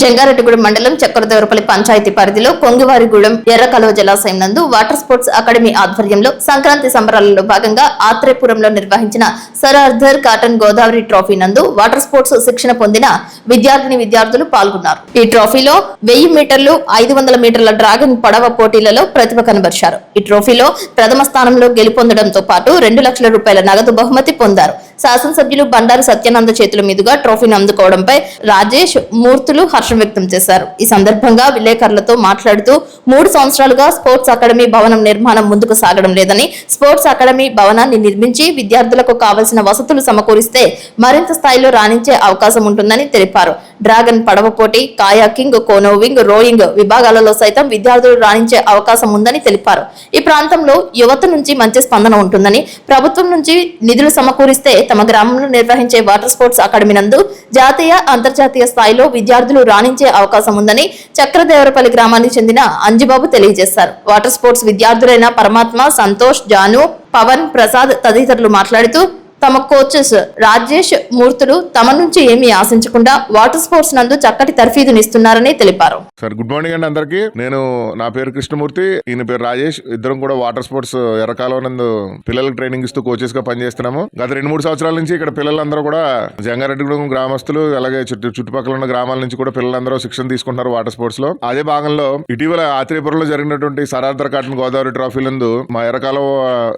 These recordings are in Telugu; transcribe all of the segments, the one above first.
జంగారెడ్డిగూడెం మండలం చక్రదేవరపల్లి పంచాయతీ పరిధిలో కొంగివారిగూడెం ఎర్రకలువ జలాశయం నందు వాటర్ స్పోర్ట్స్ అకాడమీ ఆధ్వర్యంలో సంక్రాంతి సంబరాలలో భాగంగా ఆత్రేపురంలో నిర్వహించిన sir Arthur Cotton Godavari trophy నందు వాటర్ స్పోర్ట్స్ శిక్షణ పొందిన విద్యార్థిని విద్యార్థులు పాల్గొన్నారు. ఈ ట్రోఫీలో వెయ్యి మీటర్లు ఐదు వందల మీటర్ల డ్రాగన్ పడవ పోటీలలో ప్రతిభ కనబరిచారు. ఈ ట్రోఫీలో ప్రథమ స్థానంలో గెలుపొందడంతో పాటు రెండు లక్షల రూపాయల నగదు బహుమతి పొందారు. శాసనసభ్యులు బండారు సత్యానంద చేతుల మీదుగా ట్రోఫీని అందుకోవడంపై రాజేష్ మూర్తులు హర్షం వ్యక్తం చేశారు. ఈ సందర్భంగా విలేకరులతో మాట్లాడుతూ మూడు సంవత్సరాలుగా స్పోర్ట్స్ అకాడమీ భవనం నిర్మాణం ముందుకు సాగడం లేదని స్పోర్ట్స్ అకాడమీ భవనాన్ని నిర్మించి విద్యార్థులకు కావలసిన వసతులు సమకూరిస్తే మరింత స్థాయిలో రాణించే అవకాశం ఉంటుందని తెలిపారు. డ్రాగన్ పడవ పోటీ కాయాకింగ్ కోనోవింగ్ రోయింగ్ విభాగాలలో సైతం విద్యార్థులు రాణించే అవకాశం ఉందని తెలిపారు. ఈ ప్రాంతంలో యువత నుంచి మంచి స్పందన ఉంటుందని ప్రభుత్వం నుంచి నిధులు సమకూరిస్తే తమ గ్రామంలో నిర్వహించే వాటర్ స్పోర్ట్స్ అకాడమీ నందు జాతీయ అంతర్జాతీయ స్థాయిలో విద్యార్థులు రాణించే అవకాశం ఉందని చక్రదేవరపల్లి గ్రామానికి చెందిన అంజిబాబు తెలియజేశారు. వాటర్ స్పోర్ట్స్ విద్యార్థులైన పరమాత్మ సంతోష్ జాను పవన్ ప్రసాద్ తదితరులు మాట్లాడుతూ తమ కోచెస్ రాజేష్ మూర్తులు తమ నుంచి ఏమీ ఆశించకుండా వాటర్ స్పోర్ట్స్ నందు చక్కటి తర్ఫీదునిస్తున్నారని తెలిపారు. సార్ గుడ్ మార్నింగ్ అండి అందరికి. నేను నా పేరు కృష్ణమూర్తి ఈయన పేరు రాజేష్. ఇద్దరం కూడా వాటర్ స్పోర్ట్స్ ఎర్రకాలం నందు పిల్లలకు ట్రైనింగ్ ఇస్తూ కోచెస్గా పనిచేస్తున్నాము. గత రెండు మూడు సంవత్సరాల నుంచి ఇక్కడ పిల్లలందరూ కూడా జంగారెడ్డిగూడెం గ్రామస్తులు అలాగే చుట్టూ చుట్టుపక్కల ఉన్న గ్రామాల నుంచి కూడా పిల్లలందరూ శిక్షణ తీసుకుంటున్నారు వాటర్ స్పోర్ట్స్లో. అదే భాగంలో ఇటీవల ఆత్రేయపురంలో జరిగినటువంటి సరార్థర్ కాటన్ గోదావరి ట్రోఫీ నందు మా ఎర్రకాలం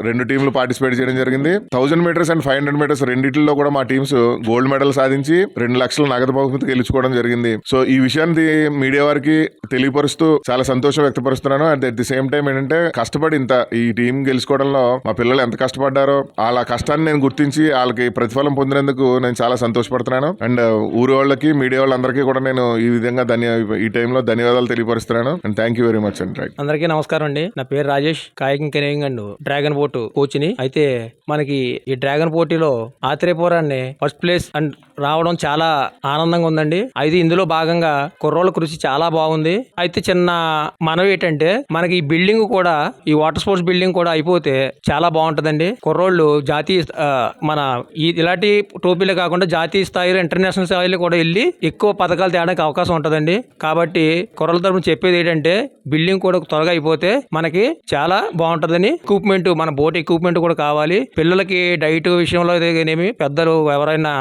రెండు టీంలు పార్టిసిపేట్ చేయడం జరిగింది. Thousand metres and five five hundred metres రెండింటిలో కూడా మా టీమ్స్ గోల్డ్ మెడల్ సాధించి రెండు లక్షల నగదు బహుమతి గెలుచుకోవడం జరిగింది. సో ఈ విషయాన్ని మీడియా వారికి తెలియపరుస్తూ చాలా సంతోషం వ్యక్తపరుస్తున్నాను. And at the same time ఏంటంటే కష్టపడి ఇంత ఈ టీం గెలుచుకోవడంలో మా పిల్లలు ఎంత కష్టపడ్డారో వాళ్ళ కష్టాన్ని నేను గుర్తించి వాళ్ళకి ప్రతిఫలం పొందినందుకు నేను చాలా సంతోషపడుతున్నాను. అండ్ ఊరి వాళ్ళకి మీడియా వాళ్ళందరికీ కూడా నేను ఈ విధంగా ధన్య ఈ టైంలో ధన్యవాదాలు తెలియపరుస్తున్నాను. And thank you very much and right. అందరికీ నమస్కారం అండి. నా పేరు Rajesh. Kayaking canoeing and dragon boat కోచ్ని. అయితే మనకి ఈ డ్రాగన్ పోటీలో ఆత్రేయపురాన్ని ఫస్ట్ ప్లేస్ అండ్ రావడం చాలా ఆనందంగా ఉందండి. అయితే ఇందులో భాగంగా కుర్రోళ్ళ కృషి చాలా బాగుంది. అయితే చిన్న మనవి ఏంటంటే మనకి ఈ బిల్డింగ్ కూడా ఈ వాటర్ స్పోర్ట్స్ బిల్డింగ్ కూడా అయిపోతే చాలా బాగుంటుందండి. కుర్రోళ్ళు జాతీయ మన ఈ ఇలాంటి టోపీలు కాకుండా జాతీయ స్థాయిలో ఇంటర్నేషనల్ స్థాయిలో కూడా వెళ్ళి ఎక్కువ పథకాలు తేడానికి అవకాశం ఉంటుందండి. కాబట్టి కుర్రల తరపున చెప్పేది ఏంటంటే బిల్డింగ్ కూడా త్వరగా అయిపోతే మనకి చాలా బాగుంటుందని. ఎక్విప్మెంట్ మన బోట్ ఎక్విప్మెంట్ కూడా కావాలి. పిల్లలకి డైట్ విషయం విషయంలో ఏమి పెద్దలు ఎవరైనా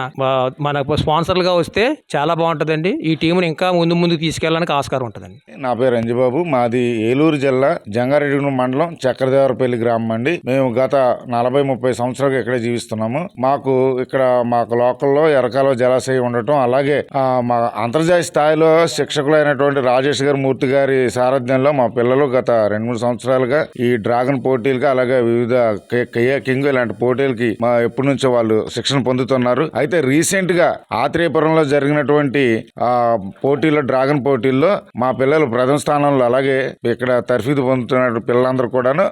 మనకు స్పాన్సర్లుగా వస్తే చాలా బాగుంటుందండి. ఈ టీంని ఇంకా ముందు ముందుకు తీసుకెళ్ళడానికి ఆస్కారం ఉంటుందండి. నా పేరు రంజబాబు. మాది ఏలూరు జిల్లా జంగారెడ్డి మండలం చక్రదేవరపల్లి గ్రామం అండి. మేము గత నలభై ముప్పై సంవత్సరాలుగా ఇక్కడే జీవిస్తున్నాము. మాకు ఇక్కడ మాకు లోకల్లో ఎరకాల జలాశయం ఉండటం అలాగే మా అంతర్జాతీయ స్థాయిలో శిక్షకులైనటువంటి రాజేష్ గారి మూర్తి గారి సారథ్యంలో మా పిల్లలు గత రెండు మూడు సంవత్సరాలుగా ఈ డ్రాగన్ పోటీలుగా అలాగే వివిధ కింగ్ ఇలాంటి పోటీలకి మా ఎప్పటి నుంచో వాళ్ళు శిక్షణ పొందుతున్నారు. అయితే రీసెంట్గా ఆత్రేయపురంలో జరిగినటువంటి ఆ పోటీలో డ్రాగన్ పోటీల్లో మా పిల్లలు ప్రథమ స్థానంలో అలాగే ఇక్కడ తర్ఫీదు పొందుతున్న పిల్లలందరూ కూడాను.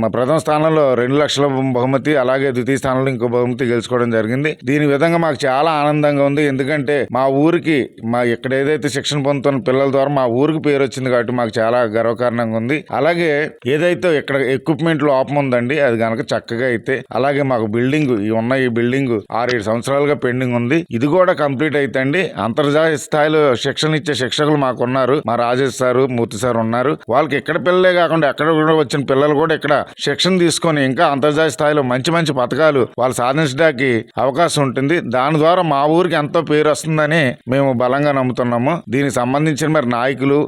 మా ప్రథమ స్థానంలో రెండు లక్షల బహుమతి అలాగే ద్వితీయ స్థానంలో ఇంకో బహుమతి గెలుచుకోవడం జరిగింది. దీని విధంగా మాకు చాలా ఆనందంగా ఉంది. ఎందుకంటే మా ఊరికి మా ఇక్కడ ఏదైతే శిక్షణ పొందుతున్న పిల్లల ద్వారా మా ఊరికి పేరు వచ్చింది కాబట్టి మాకు చాలా గర్వకారణంగా ఉంది. అలాగే ఏదైతే ఇక్కడ ఎక్విప్మెంట్ లోపం ఉందండి అది కనుక చక్కగా అయితే అలాగే మాకు బిల్డింగ్ ఉన్న ఈ బిల్డింగ్ ఆరేడు సంవత్సరాలుగా పెండింగ్ ఉంది. ఇది కూడా కంప్లీట్ అయితే అంతర్జాతీయ స్థాయిలో శిక్షణ ఇచ్చే శిక్షకులు మాకు ఉన్నారు మా రాజేష్ సారు మూర్తి సార్ ఉన్నారు. వాళ్ళకి ఇక్కడ పిల్లలే కాకుండా ఎక్కడ కూడా వచ్చిన పిల్లలు కూడా ఇక్కడ శిక్షణ తీసుకొని ఇంకా అంతర్జాతీయ స్థాయిలో మంచి మంచి పథకాలు వాళ్ళు సాధించడానికి అవకాశం ఉంటుంది. దాని ద్వారా మా ఊరికి ఎంతో పేరు వస్తుందని మేము బలంగా నమ్ముతున్నాము. దీనికి సంబంధించిన మరి నాయకులు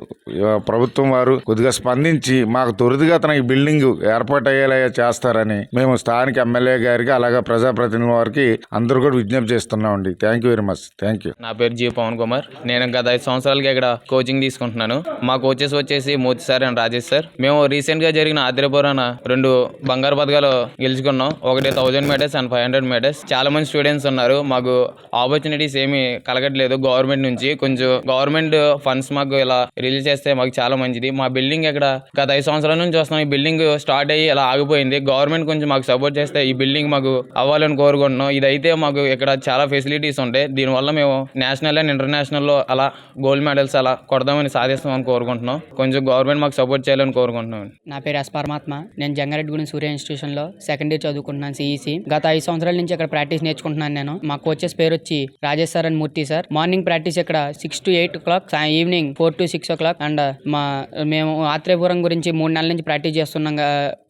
ప్రభుత్వం వారు కొద్దిగా స్పందించి మాకు త్వరితగతన ఈ బిల్డింగ్ ఏర్పాటు అయ్యేలా చేస్తారని మేము స్థానిక ఎమ్మెల్యే గారికి అలాగే ప్రజాప్రతినిధుల వారికి అందరూ కూడా విజ్ఞప్తి చేస్తున్నామండి. Thank you very much thank you నా పేరు జీ. పవన్ కుమార్. నేను గత ఐదు సంవత్సరాలుగా ఇక్కడ కోచింగ్ తీసుకుంటున్నాను. మా కోచెస్ వచ్చేసి Moti sir and Rajesh sir. మేము రీసెంట్గా జరిగిన ఆదిరపురాన రెండు బంగారు పథకాలు గెలుచుకున్నాం. ఒకటి thousand metres and five hundred metres చాలా మంది స్టూడెంట్స్ ఉన్నారు. మాకు ఆపర్చునిటీస్ ఏమి కలగట్లేదు. గవర్నమెంట్ నుంచి కొంచెం గవర్నమెంట్ ఫండ్స్ మాకు ఇలా రిలీజ్ చేస్తే మాకు చాలా మంచిది. మా బిల్డింగ్ ఇక్కడ గత ఐదు సంవత్సరాల నుంచి వస్తున్నాం ఈ బిల్డింగ్ స్టార్ట్ అయ్యి ఇలా ఆగిపోయింది. గవర్నమెంట్ కొంచెం మాకు సపోర్ట్ చేస్తే ఈ బిల్డింగ్ మాకు అవ్వాలని కోరుకుంటున్నాం. ఇదైతే మాకు ఇక్కడ చాలా ఫెసిలిటీస్ ఉంటాయి. దీనివల్ల మేము నేషనల్ అండ్ ఇంటర్నేషనల్లో అలా గోల్డ్ మెడల్స్ అలా కొడదామని సాధిస్తామని కోరుకుంటున్నాం. కొంచెం గవర్నమెంట్ మాకు సపోర్ట్ చేయాలని కోరుకుంటున్నాం. నా పేరు ఎస్ పరమాత్మ. నేను జంగారెడ్డిగూడెం సూర్య ఇన్స్టిట్యూషన్లో సెకండ్ ఇయర్ చదువుకుంటున్నాను సిఈసి గత ఐదు సంవత్సరాల నుంచి ఇక్కడ ప్రాక్టీస్ నేర్చుకుంటున్నాను నేను. మా కోచెస్ పేరు వచ్చి Rajesh sir and Murthy sir. Morning practice ఇక్కడ six to eight o'clock evening four to six o'clock and మా మేము ఆత్రేయపురం గురించి మూడు నెలల నుంచి ప్రాక్టీస్ చేస్తున్నాం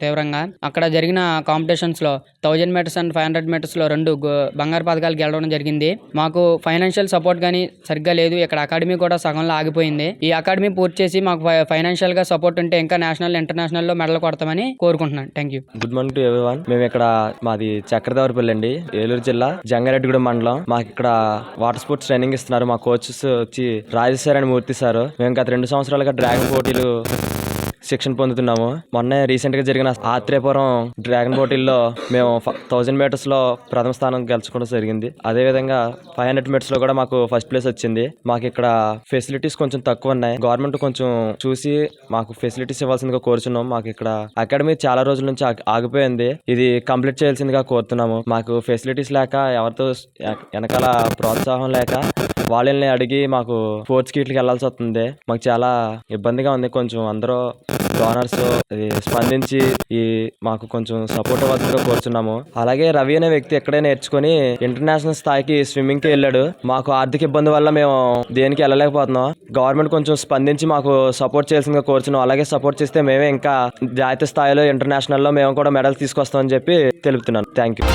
తీవ్రంగా. అక్కడ జరిగిన కాంపిటీషన్స్లో thousand metres and five hundred మీటర్స్లో రెండు బంగారు పథకాలు గెలవడం జరిగింది. మాకు ఫైనాన్షియల్ సపోర్ట్ కానీ సరిగ్గా లేదు. ఇక్కడ అకాడమీ కూడా సగంలో ఆగిపోయింది. ఈ అకాడమీ పూర్తి చేసి మాకు ఫైనాన్షియల్గా సపోర్ట్ ఉంటే ఇంకా నేషనల్ ఇంటర్నేషనల్లో మెడల్ కొడతామని కోరుకుంటున్నాను. Thank you good morning to everyone మేము ఇక్కడ మాది చక్రధవరపల్లి అండి. ఏలూరు జిల్లా జంగారెడ్డిగూడెం మండలం. మాకు ఇక్కడ వాటర్ స్పోర్ట్స్ ట్రైనింగ్ ఇస్తున్నారు. మా కోచెస్ వచ్చి రాజేశ్వర్ అని అండ్ మూర్తి సార్. మేము గత రెండు సంవత్సరాలు సంవత్సరాలుగా డ్రాగన్ పోటీలు శిక్షణ పొందుతున్నాము. మొన్న రీసెంట్గా జరిగిన ఆత్రేయపురం డ్రాగన్ పోటీల్లో మేము థౌజండ్ మీటర్స్లో ప్రథమ స్థానం గెలుచుకోవడం జరిగింది. అదే విధంగా ఫైవ్ హండ్రెడ్ మీటర్స్లో కూడా మాకు ఫస్ట్ ప్లేస్ వచ్చింది. మాకు ఇక్కడ ఫెసిలిటీస్ కొంచెం తక్కువ ఉన్నాయి. గవర్నమెంట్ కొంచెం చూసి మాకు ఫెసిలిటీస్ ఇవ్వాల్సిందిగా కోరుచున్నాం. మాకు ఇక్కడ అకాడమీ చాలా రోజుల నుంచి ఆగిపోయింది. ఇది కంప్లీట్ చేయాల్సిందిగా కోరుతున్నాము. మాకు ఫెసిలిటీస్ లేక ఎవరితో వెనకాల ప్రోత్సాహం లేక వాళ్ళని అడిగి మాకు స్పోర్ట్స్ కిట్లకి వెళ్ళాల్సి వస్తుంది. మాకు చాలా ఇబ్బందిగా ఉంది. కొంచెం అందరూ డోనర్స్ స్పందించి ఈ మాకు కొంచెం సపోర్ట్ అవ్వాల్సిందిగా కోరుచున్నాము. అలాగే రవి అనే వ్యక్తి ఎక్కడే నేర్చుకుని ఇంటర్నేషనల్ స్థాయికి స్విమ్మింగ్కి వెళ్ళాడు. మాకు ఆర్థిక ఇబ్బంది వల్ల మేము దేనికి వెళ్ళలేకపోతున్నాం. గవర్నమెంట్ కొంచెం స్పందించి మాకు సపోర్ట్ చేయాల్సిందిగా కోరుచున్నాం. అలాగే సపోర్ట్ చేస్తే మేమే ఇంకా జాతీయ స్థాయిలో ఇంటర్నేషనల్లో మేము కూడా మెడల్స్ తీసుకొస్తామని చెప్పి తెలుపుతున్నాను. Thank you